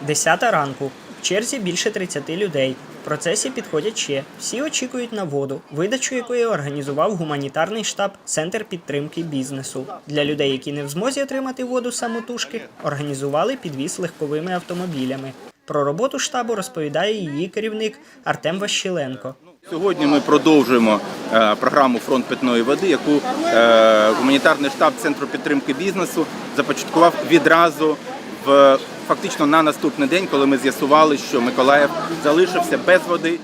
Десята ранку. В черзі більше 30 людей. В процесі підходять ще. Всі очікують на воду, видачу якої організував гуманітарний штаб Центр підтримки бізнесу. Для людей, які не в змозі отримати воду самотужки, організували підвіз легковими автомобілями. Про роботу штабу розповідає її керівник Артем Ващиленко. Сьогодні ми продовжуємо е, програму Фронт питної води, яку е, гуманітарний штаб Центру підтримки бізнесу започаткував відразу в фактично на наступний день, коли ми з'ясували, що Миколаїв залишився без води.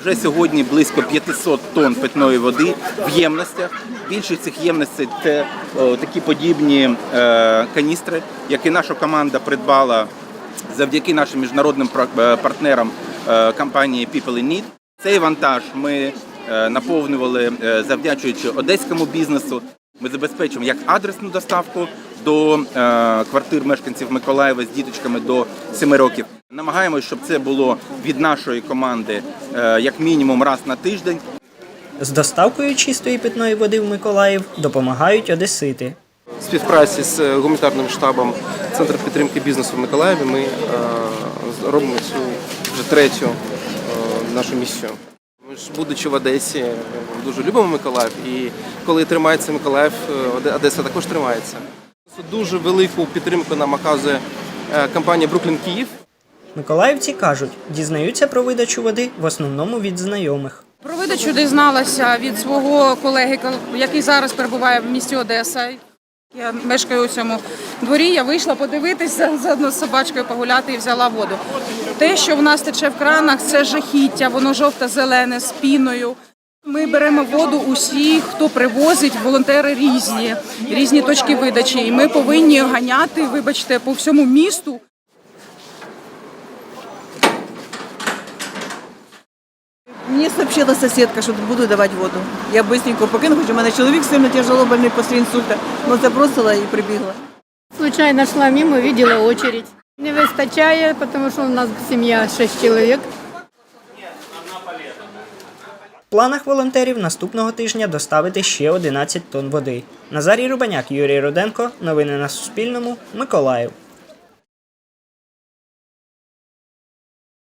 Вже сьогодні близько 500 тонн питної води в ємностях. Більшість цих ємностей це такі подібні е, каністри, які наша команда придбала завдяки нашим міжнародним е, партнерам е, компанії People in Need. Цей вантаж ми е, наповнювали е, завдячуючи одеському бізнесу. Ми забезпечуємо як адресну доставку до е, квартир мешканців Миколаєва з діточками до 7 років. Намагаємося, щоб це було від нашої команди е, як мінімум раз на тиждень. З доставкою чистої питної води в Миколаїв допомагають одесити. В співпраці з е, гуманітарним штабом Центру підтримки бізнесу в Миколаєві ми е, робимо цю вже третю е, нашу місію. Ми ж, будучи в Одесі, дуже любимо Миколаїв, і коли тримається Миколаїв, Одеса також тримається. Дуже велику підтримку нам оказує е, компанія Бруклін Київ. Миколаївці кажуть, дізнаються про видачу води в основному від знайомих. Про видачу дізналася від свого колеги, який зараз перебуває в місті Одеса. Я мешкаю у цьому дворі. Я вийшла подивитися заодно з собачкою погуляти і взяла воду. Те, що в нас тече в кранах, це жахіття, воно жовто-зелене з піною. Ми беремо воду усі, хто привозить, волонтери різні, різні точки видачі. І ми повинні ганяти, вибачте, по всьому місту. Мені сообщила соседка, що буду давати воду. Я быстренько покину, хоч у мене чоловік сильно тяжело больний після інсульта, але забросила і прибігла. Случайно шла мимо, видела очередь. Не вистачає, тому що у нас сім'я 6 чоловік. В планах волонтерів наступного тижня доставити ще 11 тонн води. Назарій Рубаняк, Юрій Руденко. Новини на Суспільному. Миколаїв.